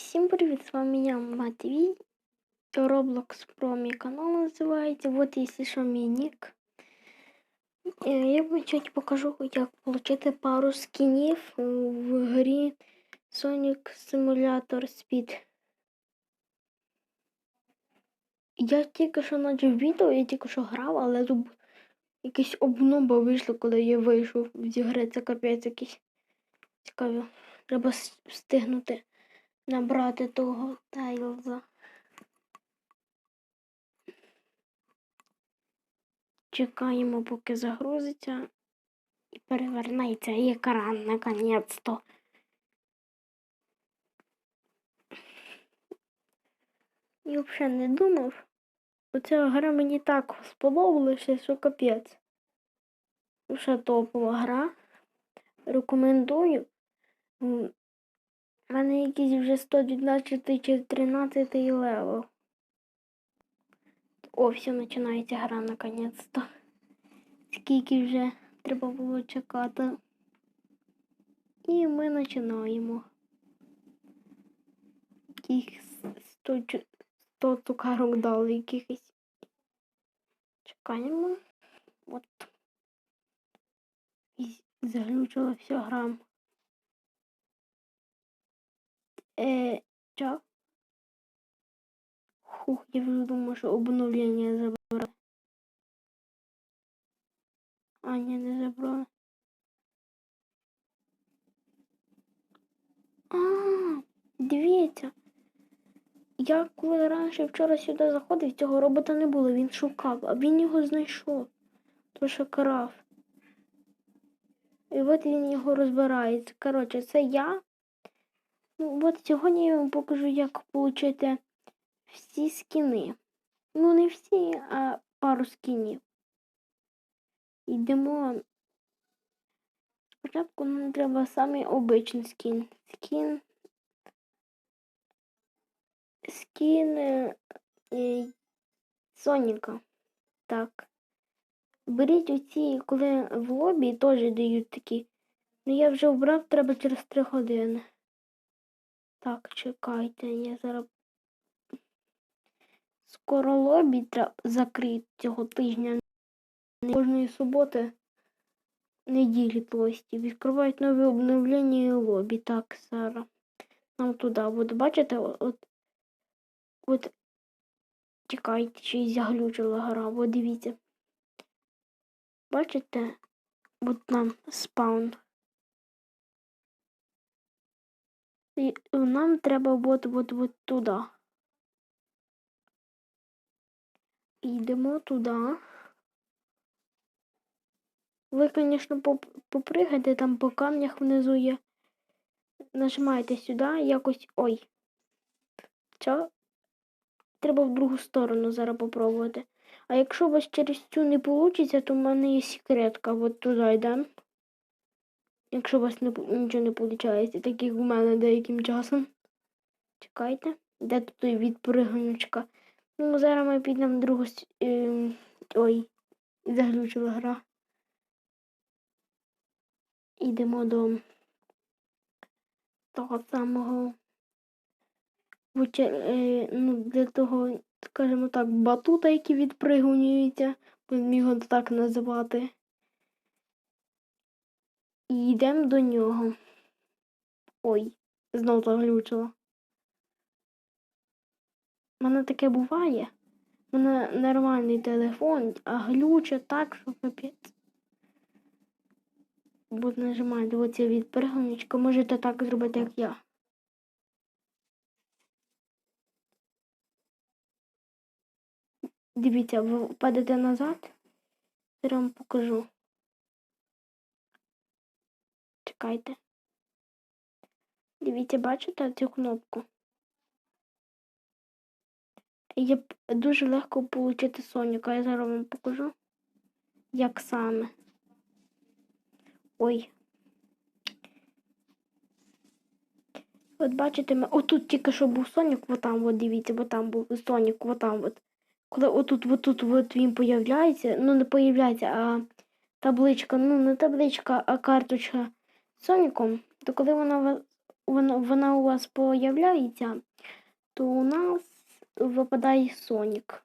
Всім привіт, з вами я Матвій. Roblox Pro мій канал називається. Вот якщо що мій нік. Е, Я вам сьогодні покажу, як отримати пару скінів в грі Sonic Simulator Speed. Я тільки що начав відео, я тільки що грав, але тут якась обноба вийшла, коли я вийшов з гри. Це капець якийсь цікавий. Треба встигнути набрати того тайлза. Чекаємо, поки загрузиться і перевернеться екран наконець-то. Я взагалі не думав. Оця гра мені так сподобалася, що капець. Вже топова гра. Рекомендую. У мене якийсь вже 112 чи 13 левел. О, все, починається гра наконець-то. Скільки вже треба було чекати. І ми починаємо. Яких 100, 100 цукарок дали якихось. Чекаємо. От. І заглючила вся гра. Чо? Хух, я вже думаю, що обновлення забрали. А, ні, не забрали. А, дивіться. Я коли раніше вчора сюди заходив, цього робота не було, він шукав, а він його знайшов. То що крав. І от він його розбирається. Коротше, це я. Ну, от сьогодні я вам покажу, як отримати всі скіни. Ну, не всі, а пару скінів. Йдемо. Спочатку нам треба самий обичний скін. Скін. Скін е, е, Соніка. Так. Беріть оці, коли в лобі теж дають такі. Ну я вже обрав, треба через 3 години. Так, чекайте, я зараз. Скоро лобі треба закрити цього тижня. Кожної суботи неділі тлості. Відкривають нові обновлення і лобі. Так, зараз. Нам туди. От бачите, от. От. Чекайте, чи заглючила гра. От дивіться. Бачите? От нам спаун. І нам треба от, от, от туди. Йдемо туди. Ви, звісно, поп- попригайте там по камнях внизу є. Нажимаєте сюди, якось. Ой. Що? Треба в другу сторону зараз попробувати. А якщо у вас через цю не вийде, то в мене є секретка. От туди йдемо. Якщо у вас не, нічого не виходить, так як у мене деяким часом. Чекайте. Де тут той відприганочка? Ну, зараз ми підемо в другу. ем, Ой, заглючила гра. Йдемо до того самого е, ну, для того, скажімо так, батута, який відпригунюється, будемо його так називати. І йдемо до нього. Ой, знов заглючила. У мене таке буває. У мене нормальний телефон, а глюче так, що капець. От нажимаєте оце відпригунечко, можете так зробити, як я. Дивіться, ви впадете назад. Зараз вам покажу. Чекайте. Дивіться, бачите цю кнопку? Є дуже легко отримати Соніка. Я зараз вам покажу. Як саме. Ой. От бачите, ми... отут тільки що був Сонік, от там, от дивіться, бо там був Сонік, от там от. Коли отут, отут, от він появляється, ну не появляється, а табличка, ну не табличка, а карточка Соніком, то коли вона вона, вона у вас появляється, то у нас випадає Сонік.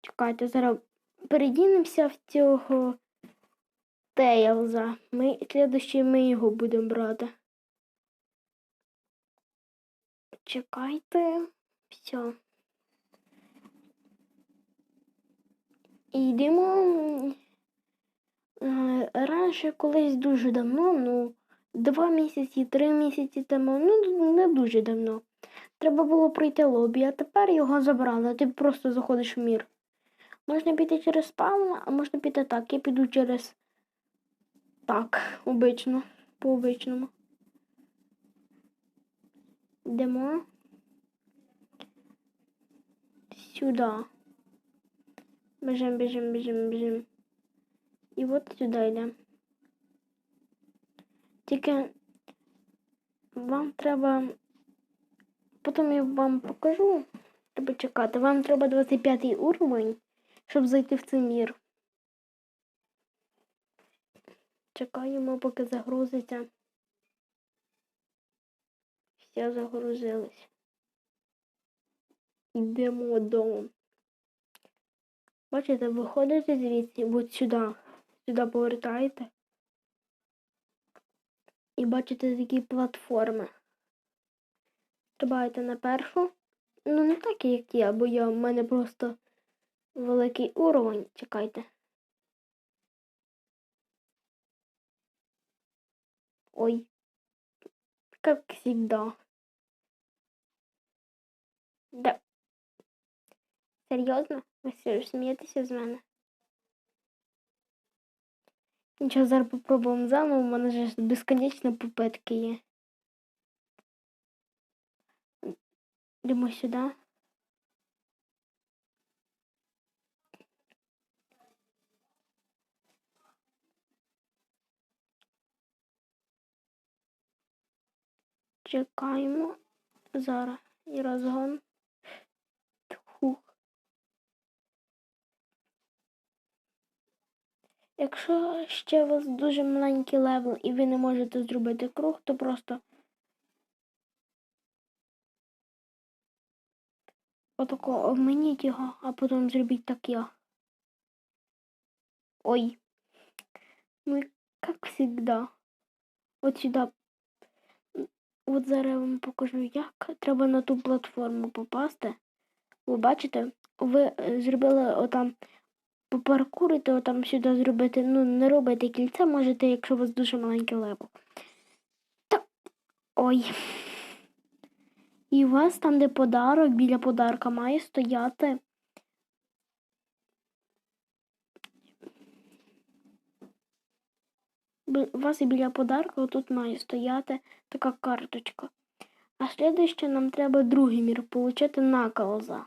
Чекайте, зараз передінемося в цього Тейлза. Ми, слідуючий ми його будемо брати. Чекайте. Все. І йдемо. е, Раніше колись дуже давно, ну, два місяці, три місяці тому, ну, не дуже давно. Треба було пройти лобі, а тепер його забрали. Ти просто заходиш в мір. Можна піти через спаун, а можна піти так. Я піду через так, обично, по обичному. Йдемо. Сюди. Біжим, біжим, біжим, біжим. І от сюди йдемо. Тільки вам треба. Потім я вам покажу. Треба чекати. Вам треба 25 уровень, щоб зайти в цей мір. Чекаємо, поки загрузиться. Все загрузилось. Йдемо додому. Бачите, виходите звідси, от сюди. Сюди повертаєте. І бачите такі платформи. Стрибаєте на першу. Ну, не так, як я, бо я в мене просто великий уровень. Чекайте. Ой. Как всегда. Да. Серйозно? Ви все ж смієтеся з мене? Нічого, зараз попробуємо заново, у мене ж безконечно попитки є. Йдемо сюди. Чекаємо зараз і розгон. Якщо ще у вас дуже маленький левел і ви не можете зробити круг, то просто отако обманіть його, а потім зробіть так я. Ой. Ну, как всегда. От сюди. От зараз я вам покажу, як треба на ту платформу попасти. Ви бачите, ви е, зробили отам попаркурити, отам сюди зробити, ну, не робите кільце, можете, якщо у вас дуже маленький левел. Так. Ой. І у вас там, де подарок, біля подарка має стояти. У вас і біля подарка тут має стояти така карточка. А слідуще нам треба другий мір получити наколза.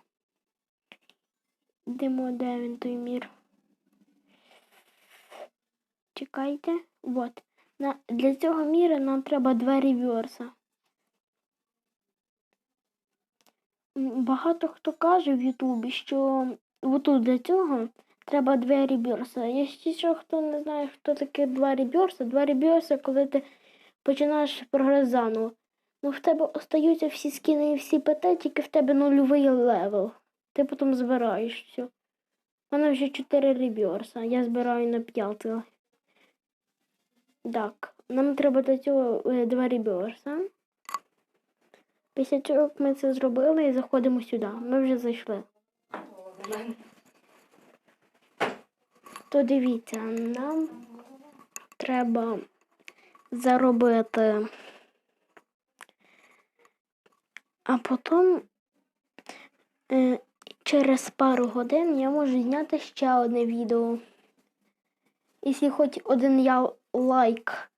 Йдемо, де він той мір. Чекайте. Вот. На, для цього міра нам треба два реверса. Багато хто каже в Ютубі, що отут для цього треба два реберса. Якщо хто не знає, хто таке два реберса, два реберса, коли ти починаєш прогрес заново. Ну в тебе остаються всі скіни і всі ПТ, тільки в тебе нульовий левел. Ти потім збираєш все. У мене вже 4 реберса, я збираю на 5. Так, нам треба до цього е, два реберса. Після цього ми це зробили і заходимо сюди. Ми вже зайшли. То дивіться, нам треба заробити. А потім е, через пару годин я можу зняти ще одне відео. Якщо хоч один я лайк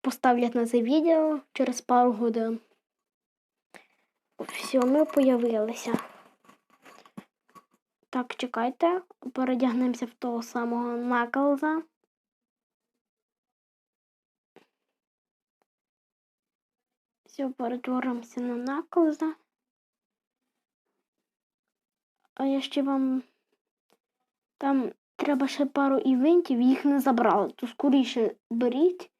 поставлять на це відео через пару годин. Все, ми появилися. Так, чекайте, передягнемося в того самого наколза. Все, перетворимося на наколза. А я ще вам там треба ще пару івентів, їх не забрали, то скоріше беріть.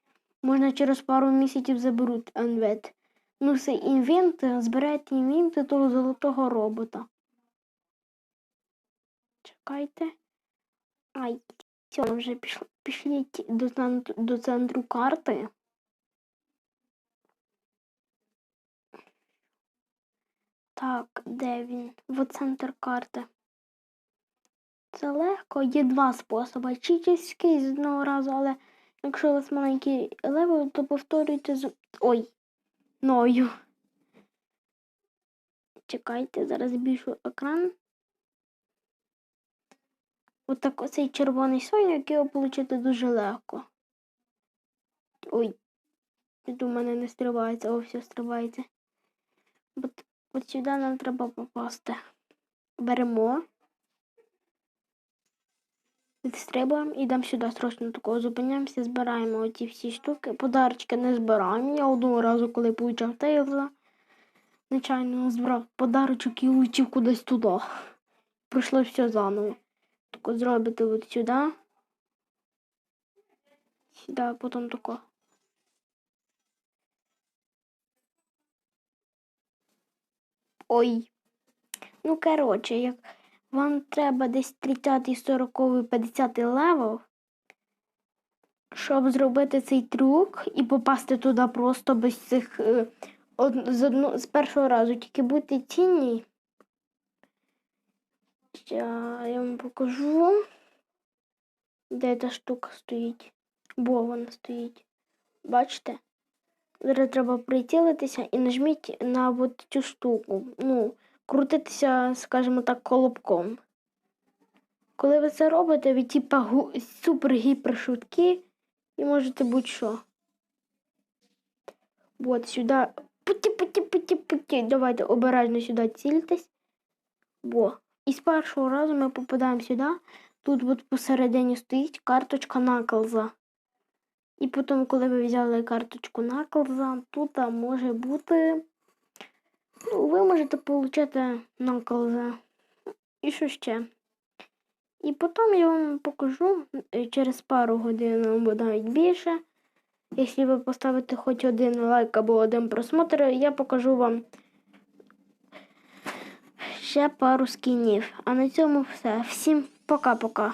Можна через пару місяців заберуть анвет. Ну, це інвент, збирайте інвенти того золотого робота. Чекайте. Ай, все, вже пішли, пішли до до центру карти. Так, де він? В центр карти. Це легко. Є два способи. Чи з одного разу, але якщо у вас маленький левел, то повторюйте з. Ой, ною. Чекайте, зараз збільшу екран. Отак оцей червоний соняк його отримати дуже легко. Ой, у мене не стрибається, о, все стрибається. От, от сюди нам треба попасти. Беремо. Відстрибуємо і йдемо сюди срочно такого зупиняємося, збираємо оці всі штуки. Подарочки не збираємо. Я одного разу, коли получав Тейлза, нечайно збирав подарочок і улетів кудись туди. Пройшло все заново. Тако зробити от сюди. Сюди, потім тако. Ой. Ну, коротше, як вам треба десь 30, 40, 50 левел, щоб зробити цей трюк і попасти туди просто без цих е, од, з, одну, з першого разу. Тільки будьте цінні. Я вам покажу, де та штука стоїть. Бо вона стоїть. Бачите? Зараз треба прицілитися і нажміть на от цю штуку. Ну, крутитися, скажімо так, колобком. Коли ви це робите, ви типа гу- супер гіпер швидкі і можете будь-що. От сюди. Путі, путі, путі, путі. Давайте обережно сюди цільтесь. Бо. І з першого разу ми попадаємо сюди. Тут от посередині стоїть карточка наклза. І потім, коли ви взяли карточку наклза, тут може бути. Ну, ви можете отримати наклза. І що ще? І потім я вам покажу е, через пару годин або навіть більше. Якщо ви поставите хоч один лайк або один просмотр, я покажу вам ще пару скінів. А на цьому все. Всім пока-пока.